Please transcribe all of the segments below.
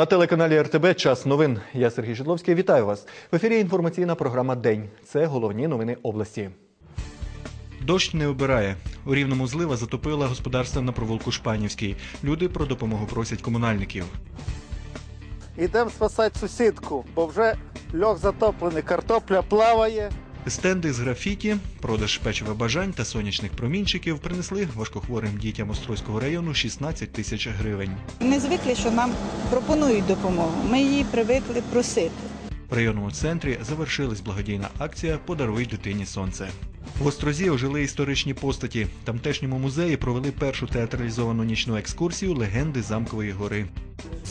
На телеканалі РТБ час новин. Я Сергій Шидловський. Вітаю вас. В ефірі інформаційна програма День. Це головні новини області. Дощ не обирає. У рівному злива затопила господарство на провулку Шпанівський. Люди про допомогу просять комунальників. Ідемо спасати сусідку, бо вже льох затоплений, картопля плаває. Стенди з графіті, продаж печива бажань та сонячних промінчиків принесли важкохворим дітям Острозького району 16 тисяч гривень. Ми звикли, що нам пропонують допомогу. Ми її привикли просити. В районному центрі завершилась благодійна акція Подаруй дитині сонце. В Острозі ожили історичні постаті. В тамтешньому музеї провели першу театралізовану нічну екскурсію легенди замкової гори.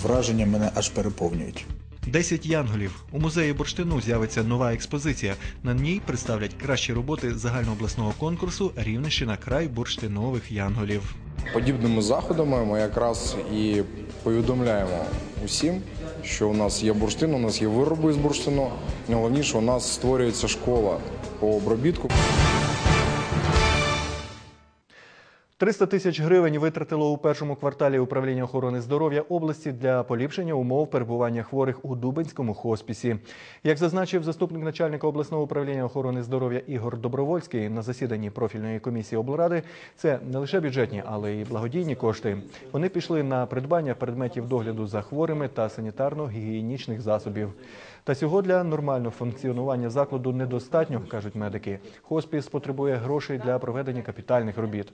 Враження мене аж переповнюють. Десять янголів. У музеї бурштину з'явиться нова експозиція. На ній представлять кращі роботи загальнообласного конкурсу Рівненщина край бурштинових янголів. Подібними заходами ми якраз і повідомляємо усім, що у нас є бурштин, у нас є вироби з бурштину. Найголовніше, у нас створюється школа по обробітку. 300 тисяч гривень витратило у першому кварталі управління охорони здоров'я області для поліпшення умов перебування хворих у Дубинському хоспісі. Як зазначив заступник начальника обласного управління охорони здоров'я Ігор Добровольський на засіданні профільної комісії облради, це не лише бюджетні, але й благодійні кошти. Вони пішли на придбання предметів догляду за хворими та санітарно-гігієнічних засобів. Та цього для нормального функціонування закладу недостатньо, кажуть медики. Хоспіс потребує грошей для проведення капітальних робіт,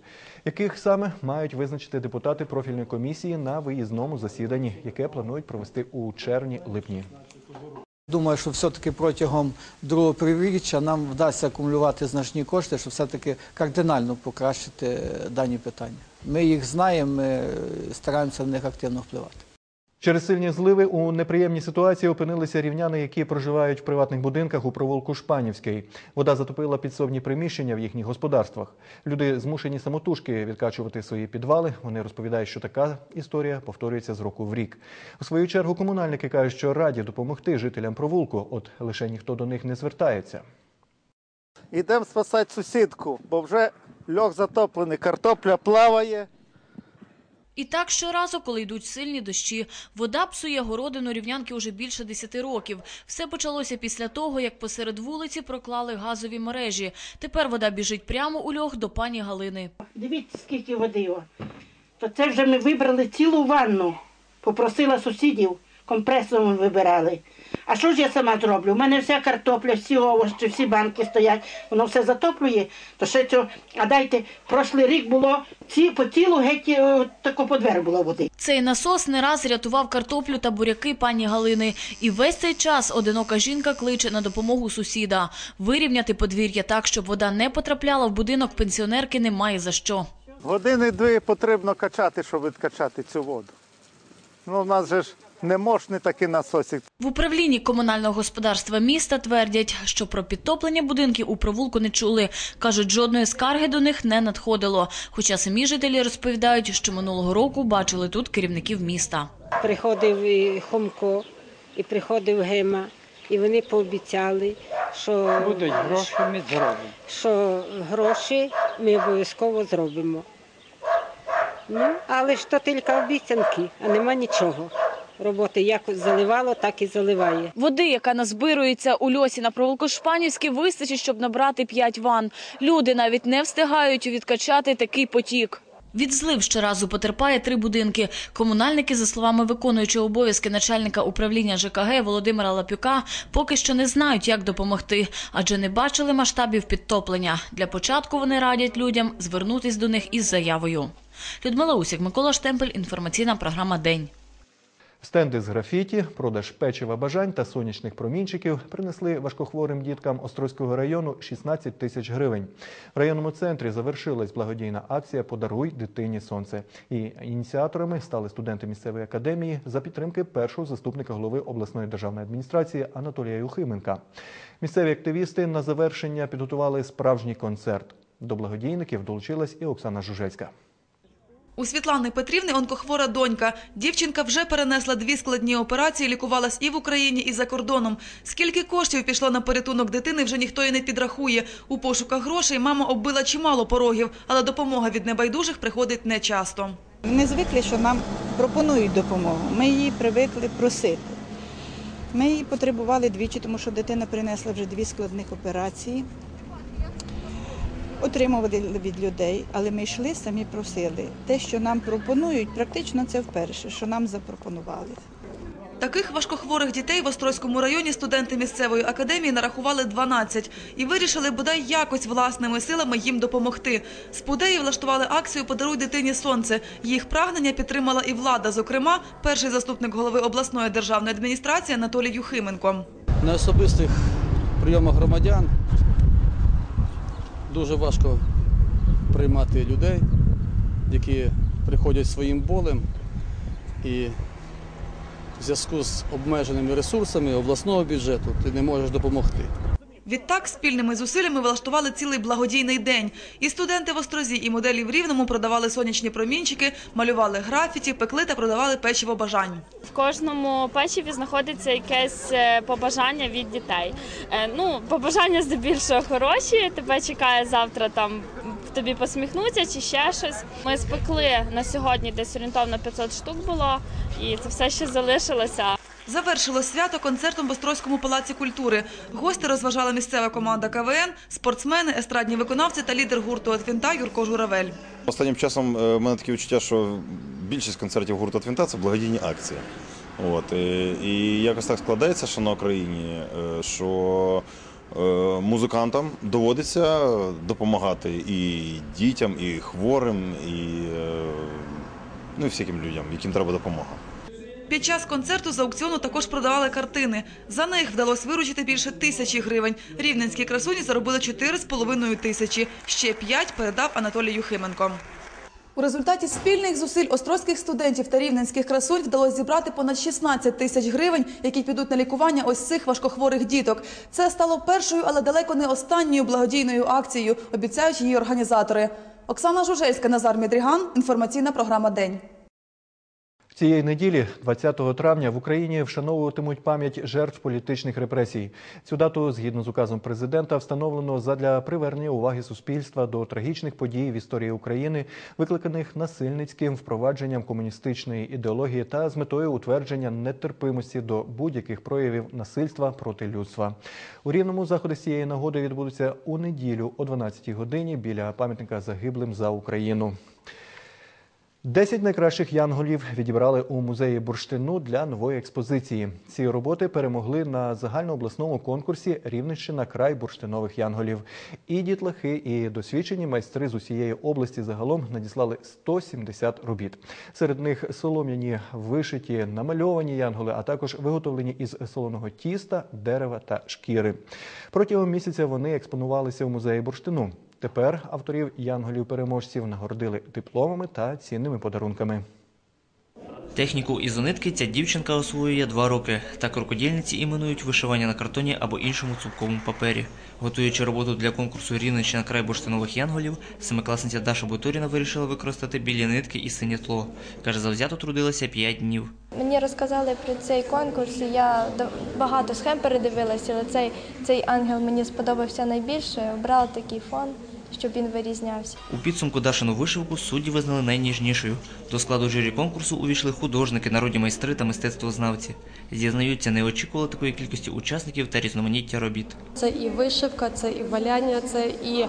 яких саме мають визначити депутати профільної комісії на виїзному засіданні, яке планують провести у червні-липні. Думаю, що все-таки протягом другого півріччя нам вдасться акумулювати значні кошти, щоб все-таки кардинально покращити е, дані питання. Ми їх знаємо, ми стараємося в них активно впливати. Через сильні зливи у неприємній ситуації опинилися рівняни, які проживають в приватних будинках у провулку Шпанівський. Вода затопила підсобні приміщення в їхніх господарствах. Люди змушені самотужки відкачувати свої підвали. Вони розповідають, що така історія повторюється з року в рік. У свою чергу комунальники кажуть, що раді допомогти жителям провулку, от лише ніхто до них не звертається. Ідемо спасати сусідку, бо вже льох затоплений, картопля плаває. І так щоразу, коли йдуть сильні дощі, вода псує городину рівнянки уже більше 10 років. Все почалося після того, як посеред вулиці проклали газові мережі. Тепер вода біжить прямо у льох до пані Галини. Дивіться, скільки води. О. То це вже ми вибрали цілу ванну. Попросила сусідів, компресором вибирали. А що ж я сама зроблю? У мене вся картопля, всі овочі, всі банки стоять, воно все затоплює. То ще цього, а дайте, прошлий рік було ці, по тілу геть е, тако по двері було води. Цей насос не раз рятував картоплю та буряки пані Галини. І весь цей час одинока жінка кличе на допомогу сусіда. Вирівняти подвір'я так, щоб вода не потрапляла в будинок пенсіонерки немає за що. Години дві потрібно качати, щоб відкачати цю воду. Ну, у нас же ж не можна такі насосик. В управлінні комунального господарства міста твердять, що про підтоплення будинків у провулку не чули. Кажуть, жодної скарги до них не надходило. Хоча самі жителі розповідають, що минулого року бачили тут керівників міста. Приходив і Хомко, і приходив Гема, і вони пообіцяли, що Будуть гроші, ми зробимо. що гроші ми обов'язково зробимо. Ну, але ж то тільки обіцянки, а нема нічого. Роботи як заливало, так і заливає. Води, яка назбирується у льосі на провулку Шпанівський, вистачить, щоб набрати 5 ван. Люди навіть не встигають відкачати такий потік. Від злив щоразу потерпає три будинки. Комунальники, за словами виконуючого обов'язки начальника управління ЖКГ Володимира Лапюка, поки що не знають, як допомогти, адже не бачили масштабів підтоплення. Для початку вони радять людям звернутись до них із заявою. Людмила Усік, Микола Штемпель, інформаційна програма День. Стенди з графіті, продаж печива бажань та сонячних промінчиків принесли важкохворим діткам Острозького району 16 тисяч гривень. В районному центрі завершилась благодійна акція Подаруй дитині сонце. І ініціаторами стали студенти місцевої академії за підтримки першого заступника голови обласної державної адміністрації Анатолія Юхименка. Місцеві активісти на завершення підготували справжній концерт. До благодійників долучилась і Оксана Жужельська. У Світлани Петрівни онкохвора донька. Дівчинка вже перенесла дві складні операції, лікувалась і в Україні, і за кордоном. Скільки коштів пішло на порятунок дитини, вже ніхто і не підрахує. У пошуках грошей мама оббила чимало порогів, але допомога від небайдужих приходить нечасто. Вони звикли, що нам пропонують допомогу. Ми її привикли просити. Ми її потребували двічі, тому що дитина принесла вже дві складних операції. Отримували від людей, але ми йшли, самі просили. Те, що нам пропонують, практично це вперше, що нам запропонували. Таких важкохворих дітей в Острозькому районі студенти місцевої академії нарахували 12 і вирішили бодай якось власними силами їм допомогти. Спудеї влаштували акцію «Подаруй дитині сонце». Їх прагнення підтримала і влада, зокрема, перший заступник голови обласної державної адміністрації Анатолій Юхименко. На особистих прийомах громадян дуже важко приймати людей, які приходять своїм болем і в зв'язку з обмеженими ресурсами обласного бюджету ти не можеш допомогти. Відтак спільними зусиллями влаштували цілий благодійний день. І студенти в Острозі, і моделі в Рівному продавали сонячні промінчики, малювали графіті, пекли та продавали печиво бажань. В кожному печиві знаходиться якесь е, побажання від дітей. Е, Ну, побажання здебільшого хороші. Тебе чекає завтра там тобі посміхнуться чи ще щось. Ми спекли на сьогодні десь орієнтовно 500 штук було, і це все ще залишилося. Завершило свято концертом в Острозькому палаці культури. Гості розважала місцева команда КВН, спортсмени, естрадні виконавці та лідер гурту «Атвінта» Юрко Журавель. Останнім часом е, в мене таке відчуття, що більшість концертів гурту «Твінта» – це благодійні акції. От, і, і якось так складається, що на Україні, е, що е, музикантам доводиться допомагати і дітям, і хворим, і, е, ну, всяким людям, яким треба допомога. Під час концерту з аукціону також продавали картини. За них вдалося виручити більше тисячі гривень. Рівненські красуні заробили 4,5 тисячі. Ще 5 передав Анатолій Юхименко. У результаті спільних зусиль острозьких студентів та рівненських красунь вдалося зібрати понад 16 тисяч гривень, які підуть на лікування ось цих важкохворих діток. Це стало першою, але далеко не останньою благодійною акцією, обіцяють її організатори. Оксана Жужельська, Назар Мідріган. Інформаційна програма День. Цієї неділі, 20 травня, в Україні вшановуватимуть пам'ять жертв політичних репресій. Цю дату, згідно з указом президента, встановлено задля привернення уваги суспільства до трагічних подій в історії України, викликаних насильницьким впровадженням комуністичної ідеології та з метою утвердження нетерпимості до будь-яких проявів насильства проти людства. У рівному заходи з цієї нагоди відбудуться у неділю о 12 годині біля пам'ятника загиблим за Україну. Десять найкращих янголів відібрали у музеї бурштину для нової експозиції. Ці роботи перемогли на загальнообласному конкурсі Рівненщина край бурштинових янголів. І дітлахи, і досвідчені майстри з усієї області загалом надіслали 170 робіт. Серед них солом'яні, вишиті, намальовані янголи, а також виготовлені із солоного тіста, дерева та шкіри. Протягом місяця вони експонувалися в музеї бурштину. Тепер авторів янголів-переможців нагородили дипломами та цінними подарунками. Техніку ізонитки ця дівчинка освоює два роки. Так рукодільниці іменують вишивання на картоні або іншому цупковому папері. Готуючи роботу для конкурсу Рівненщина край бурштинових янголів, семикласниця Даша Бутуріна вирішила використати білі нитки і синє тло. Каже, завзято трудилася 5 днів. Мені розказали про цей конкурс. Я багато схем передивилася, але цей, цей ангел мені сподобався найбільше. Обрала такий фон, щоб він вирізнявся. У підсумку Дашину вишивку судді визнали найніжнішою. До складу журі конкурсу увійшли художники, народні майстри та мистецтвознавці. Зізнаються, не очікували такої кількості учасників та різноманіття робіт. Це і вишивка, це і валяння, це і е,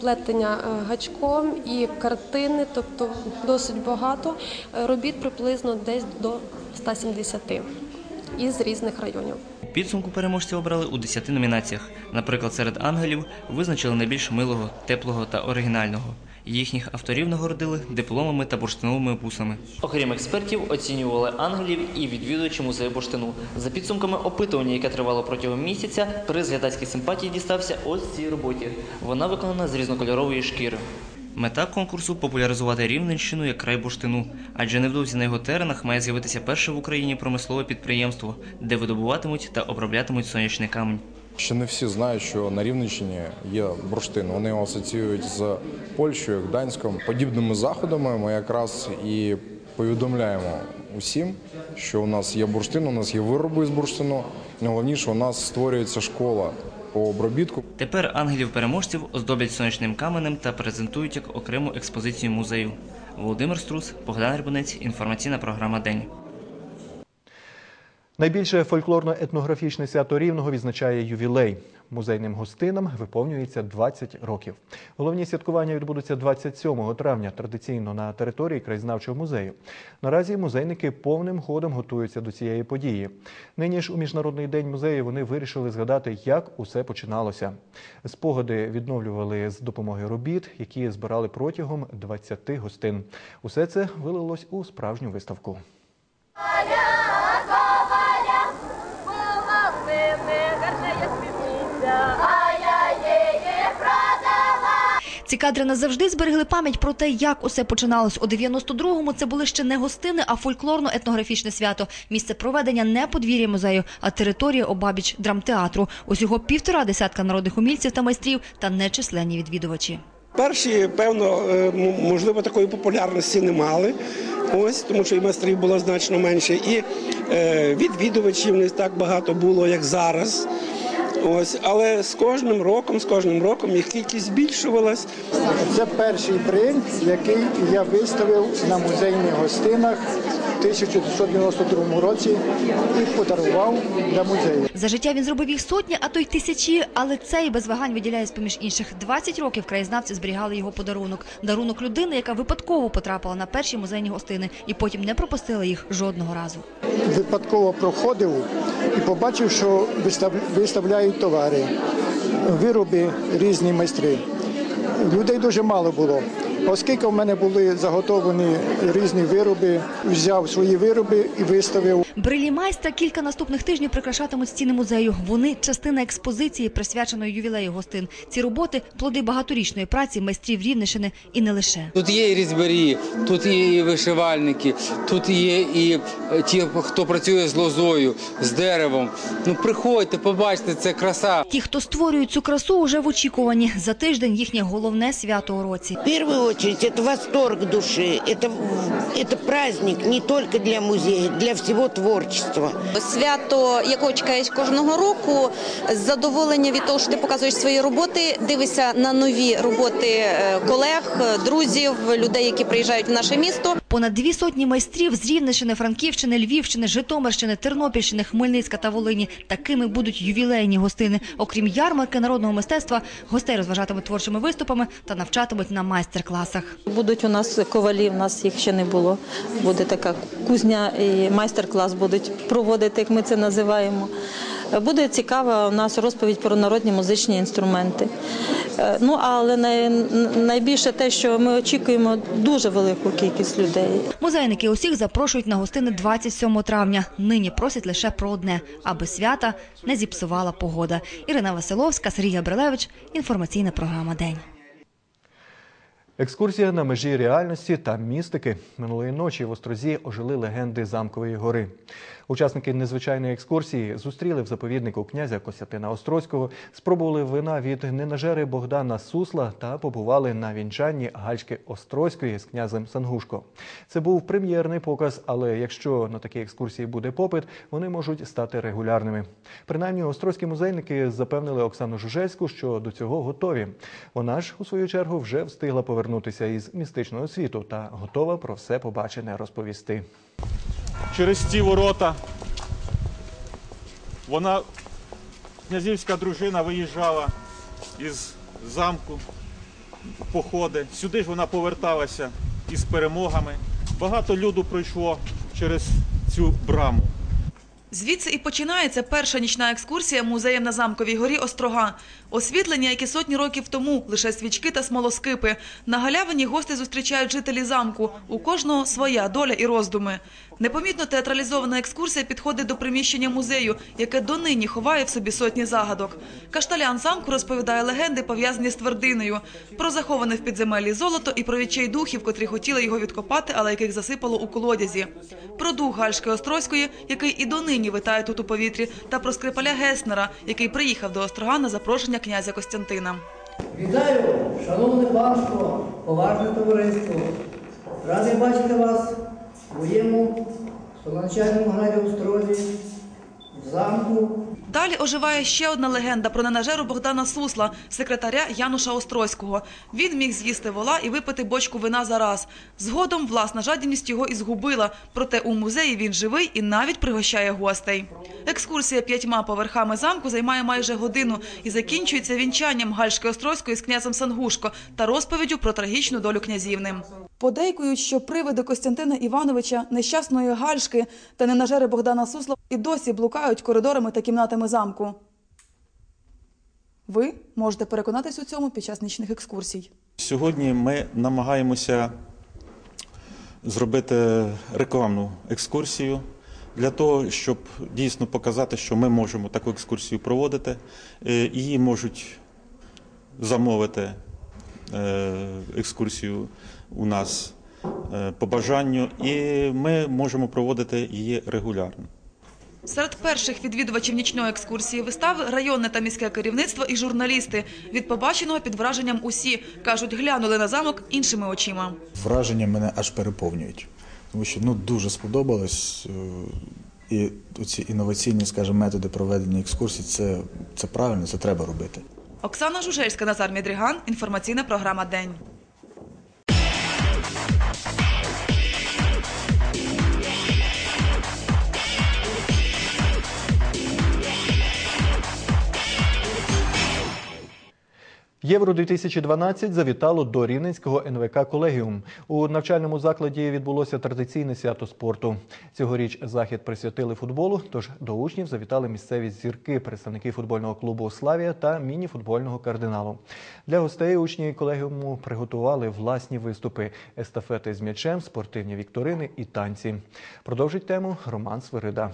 плетення е, гачком, і картини, тобто досить багато. Е, Робіт приблизно десь до 170 із різних районів. Підсумку переможців обрали у 10 номінаціях. Наприклад, серед ангелів визначили найбільш милого, теплого та оригінального. Їхніх авторів нагородили дипломами та бурштиновими бусами. Окрім експертів, оцінювали ангелів і відвідувачі музею бурштину. За підсумками опитування, яке тривало протягом місяця, приз глядацької симпатії дістався ось цій роботі. Вона виконана з різнокольорової шкіри. Мета конкурсу популяризувати Рівненщину як край бурштину, адже невдовзі на його теренах має з'явитися перше в Україні промислове підприємство, де видобуватимуть та оброблятимуть сонячний камінь. Ще не всі знають, що на Рівненщині є бурштин. Вони його асоціюють з Польщею, Гданськом. Подібними заходами ми якраз і повідомляємо усім, що у нас є бурштин, у нас є вироби з бурштину. Найголовніше, у нас створюється школа по обробітку. Тепер ангелів-переможців оздоблять сонячним каменем та презентують як окрему експозицію музею. Володимир Струс, Богдан Рибунець, інформаційна програма День. Найбільше фольклорно-етнографічне свято Рівного відзначає ювілей. Музейним гостинам виповнюється 20 років. Головні святкування відбудуться 27 травня, традиційно на території краєзнавчого музею. Наразі музейники повним ходом готуються до цієї події. Нині ж у Міжнародний день музею вони вирішили згадати, як усе починалося. Спогади відновлювали з допомогою робіт, які збирали протягом 20 гостин. Усе це вилилось у справжню виставку. Ці кадри назавжди зберегли пам'ять про те, як усе починалось. У 92-му це були ще не гостини, а фольклорно-етнографічне свято. Місце проведення не подвір'я музею, а територія обабіч драмтеатру. Усього півтора десятка народних умільців та майстрів та нечисленні відвідувачі. Перші, певно, е, можливо, такої популярності не мали. Ось тому, що і майстрів було значно менше, і е, відвідувачів не так багато було, як зараз. Ось, але з кожним роком, з кожним роком їх кількість збільшувалась. Це перший принт, який я виставив на музейних гостинах 1992 році і подарував для музею. За життя він зробив їх сотні, а то й тисячі, але цей без вагань виділяє з-поміж інших. 20 років краєзнавці зберігали його подарунок. Дарунок людини, яка випадково потрапила на перші музейні гостини і потім не пропустила їх жодного разу. Випадково проходив і побачив, що вистав- виставляють товари, вироби різні майстри. Людей дуже мало було. Оскільки в мене були заготовлені різні вироби, взяв свої вироби і виставив. Брилі майстра кілька наступних тижнів прикрашатимуть стіни музею. Вони частина експозиції, присвяченої ювілею гостин. Ці роботи плоди багаторічної праці майстрів Рівненщини і не лише. Тут є і різьбарі, тут є і вишивальники, тут є і е, ті, хто працює з лозою, з деревом. Ну приходьте, побачте, це краса. Ті, хто створюють цю красу, уже в очікуванні. За тиждень їхнє головне свято у році. В первую очередь это восторг души, это, это праздник не только для музея, для всего творчества. Свято, якого чекаєш кожного року, задоволення від того, що ти показуєш свої роботи, дивишся на нові роботи е, колег, е, друзів, людей, які приїжджають в наше місто. Понад дві сотні майстрів з Рівненщини, Франківщини, Львівщини, Житомирщини, Тернопільщини, Хмельницька та Волині. Такими будуть ювілейні гостини. Окрім ярмарки народного мистецтва, гостей розважатимуть творчими виступами та навчатимуть на майстер-класах. Будуть у нас ковалі, у нас їх ще не було. Буде така кузня і майстер-клас будуть проводити, як ми це називаємо. Буде цікава у нас розповідь про народні музичні інструменти. Е, Ну але най, найбільше те, що ми очікуємо дуже велику кількість людей. Музейники усіх запрошують на гостини 27 травня. Нині просять лише про одне, аби свята не зіпсувала погода. Ірина Василовська, Сергій Габрилевич. Інформаційна програма День. Екскурсія на межі реальності та містики. Минулої ночі в Острозі ожили легенди Замкової гори. Учасники незвичайної екскурсії зустріли в заповіднику князя Костянтина Острозького, спробували вина від ненажери Богдана Сусла та побували на вінчанні Гальшки Острозької з князем Сангушко. Це був прем'єрний показ, але якщо на такі екскурсії буде попит, вони можуть стати регулярними. Принаймні, острозькі музейники запевнили Оксану Жужельську, що до цього готові. Вона ж у свою чергу вже встигла повернутися із містичного світу та готова про все побачене розповісти. через ці ворота. Вона, князівська дружина, виїжджала із замку, в походи. Сюди ж вона поверталася із перемогами. Багато люду пройшло через цю браму. Звідси і починається перша нічна екскурсія музеєм на замковій горі Острога. Освітлення, як і сотні років тому, лише свічки та смолоскипи. На галявині гості зустрічають жителі замку. У кожного своя доля і роздуми. Непомітно театралізована екскурсія підходить до приміщення музею, яке донині ховає в собі сотні загадок. Кашталян замку розповідає легенди, пов'язані з твердиною, про заховане в підземеллі золото і про відчайдухів, котрі хотіли його відкопати, але яких засипало у колодязі. Про дух Гальшки Острозької, який і донині витає тут у повітрі, та про скрипаля Геснера, який приїхав до Острога на запрошення князя Костянтина. Вітаю, шановне панство, поважне товариство. Радий бачити вас в моєму столоначальному граді Острозі, замку. Далі оживає ще одна легенда про ненажеру Богдана Сусла, секретаря Януша Острозького. Він міг з'їсти вола і випити бочку вина за раз. Згодом власна жадібність його і згубила. Проте у музеї він живий і навіть пригощає гостей. Екскурсія п'ятьма поверхами замку займає майже годину і закінчується вінчанням Гальшки Острозької з князем Сангушко та розповіддю про трагічну долю князівни. Подейкують, що привиди Костянтина Івановича, нещасної Гальшки та ненажери Богдана Сусла і досі блукають коридорами та кімнатами замку. Ви можете переконатись у цьому під час нічних екскурсій. Сьогодні ми намагаємося зробити рекламну екскурсію для того, щоб дійсно показати, що ми можемо таку екскурсію проводити. Е, Її можуть замовити е, екскурсію у нас е, по бажанню, і ми можемо проводити її регулярно. Серед перших відвідувачів нічної екскурсії вистави районне та міське керівництво і журналісти. Від побаченого під враженням усі кажуть, глянули на замок іншими очима. Враження мене аж переповнюють, тому що ну дуже сподобалось. е, І ці інноваційні, скажімо, методи проведення екскурсій це, це правильно, це треба робити. Оксана Жужельська, Назар Мідріган. Інформаційна програма День. Євро 2012 завітало до Рівненського НВК Колегіум. У навчальному закладі відбулося традиційне свято спорту. Цьогоріч захід присвятили футболу, тож до учнів завітали місцеві зірки, представники футбольного клубу Славія та міні-футбольного кардиналу. Для гостей учні колегіуму приготували власні виступи, естафети з м'ячем, спортивні вікторини і танці. Продовжить тему Роман Свирида.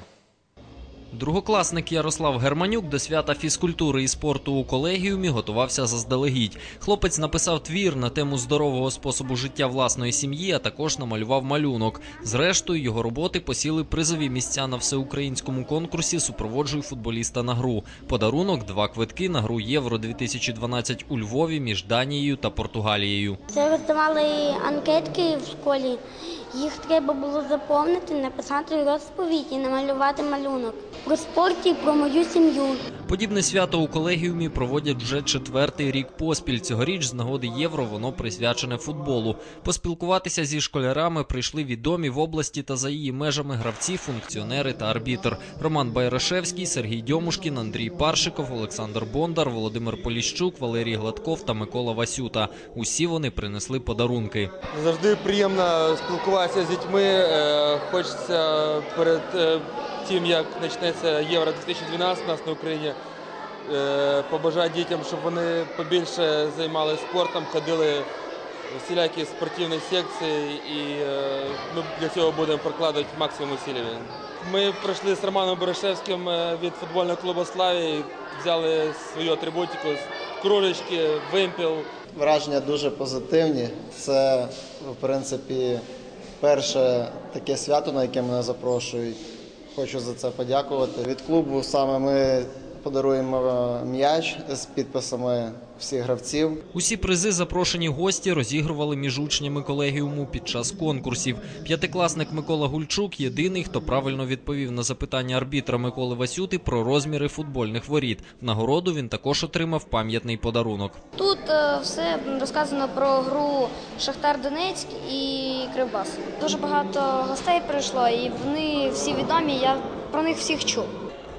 Другокласник Ярослав Германюк до свята фізкультури і спорту у колегіумі готувався заздалегідь. Хлопець написав твір на тему здорового способу життя власної сім'ї, а також намалював малюнок. Зрештою, його роботи посіли призові місця на всеукраїнському конкурсі Супроводжуй футболіста на гру. Подарунок два квитки на гру Євро 2012 у Львові між Данією та Португалією. Це роздавали анкетки в школі. Їх треба було заповнити, написати розповідь і намалювати малюнок про спорт і про мою сім'ю. Подібне свято у колегіумі проводять вже четвертий рік поспіль. Цьогоріч з нагоди євро воно присвячене футболу. Поспілкуватися зі школярами прийшли відомі в області та за її межами гравці, функціонери та арбітр. Роман Байрашевський, Сергій Дьомушкін, Андрій Паршиков, Олександр Бондар, Володимир Поліщук, Валерій Гладков та Микола Васюта. Усі вони принесли подарунки. Завжди приємно спілкуватися з дітьми. Е, Хочеться перед е, тим, як почнеться Євро 2012 у нас на Україні, е, побажати дітям, щоб вони побільше займалися спортом, ходили в всілякі спортивні секції, і е, ми для цього будемо прикладати максимум усилів. Ми пройшли з Романом Борошевським е, від футбольного клубу Славі, взяли свою атрибутику, кружечки, вимпіл. Враження дуже позитивні. Це, в принципі, перше таке свято, на яке мене запрошують. Хочу за це подякувати. Від клубу саме ми подаруємо м'яч з підписами всіх гравців. Усі призи запрошені гості розігрували між учнями колегіуму під час конкурсів. П'ятикласник Микола Гульчук єдиний, хто правильно відповів на запитання арбітра Миколи Васюти про розміри футбольних воріт. В нагороду він також отримав пам'ятний подарунок. Тут е, все розказано про гру Шахтар Донецьк і Кривбас. Дуже багато гостей прийшло, і вони всі відомі. Я про них всіх чув.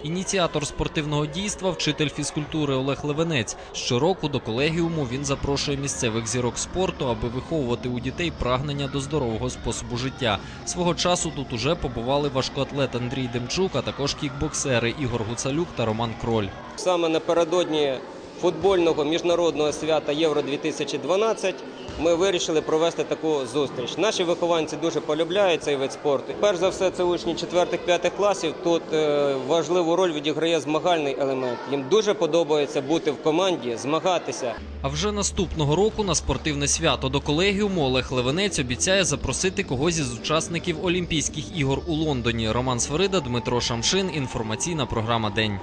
Ініціатор спортивного дійства, вчитель фізкультури Олег Левенець. Щороку до колегіуму він запрошує місцевих зірок спорту, аби виховувати у дітей прагнення до здорового способу життя. Свого часу тут уже побували важкоатлет Андрій Демчук, а також кікбоксери Ігор Гуцалюк та Роман Кроль. Саме напередодні футбольного міжнародного свята Євро 2012 ми вирішили провести таку зустріч. Наші вихованці дуже полюбляють цей вид спорту. Перш за все, це учні 4-5 класів. Тут е, важливу роль відіграє змагальний елемент. Їм дуже подобається бути в команді, змагатися. А вже наступного року на спортивне свято до колегіуму Олег Левенець обіцяє запросити когось із учасників Олімпійських ігор у Лондоні. Роман Сверида, Дмитро Шамшин. Інформаційна програма День.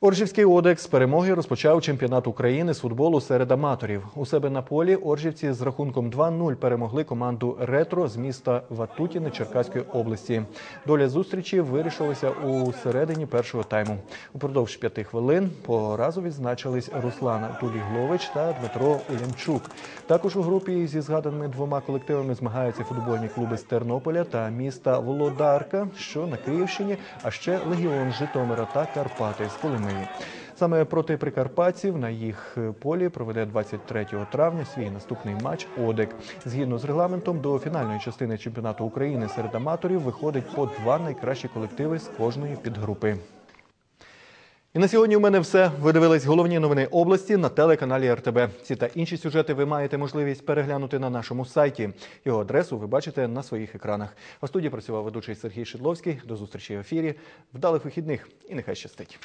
Оржівський Одекс перемоги розпочав чемпіонат України з футболу серед аматорів. У себе на полі Оржівці з рахунком 2-0 перемогли команду Ретро з міста Ватутіни Черкаської області. Доля зустрічі вирішилася у середині першого тайму. Упродовж п'яти хвилин по разу відзначились Руслан Туліглович та Дмитро Улянчук. Також у групі зі згаданими двома колективами змагаються футбольні клуби з Тернополя та міста Володарка, що на Київщині, а ще Легіон Житомира та Карпати з Колимиї. Саме проти прикарпатців на їх полі проведе 23 травня свій наступний матч Одек. Згідно з регламентом, до фінальної частини чемпіонату України серед аматорів виходить по два найкращі колективи з кожної підгрупи. І на сьогодні у мене все. Ви дивились головні новини області на телеканалі РТБ. Ці та інші сюжети ви маєте можливість переглянути на нашому сайті. Його адресу ви бачите на своїх екранах. У студії працював ведучий Сергій Шидловський. До зустрічі в ефірі. Вдалих вихідних і нехай щастить.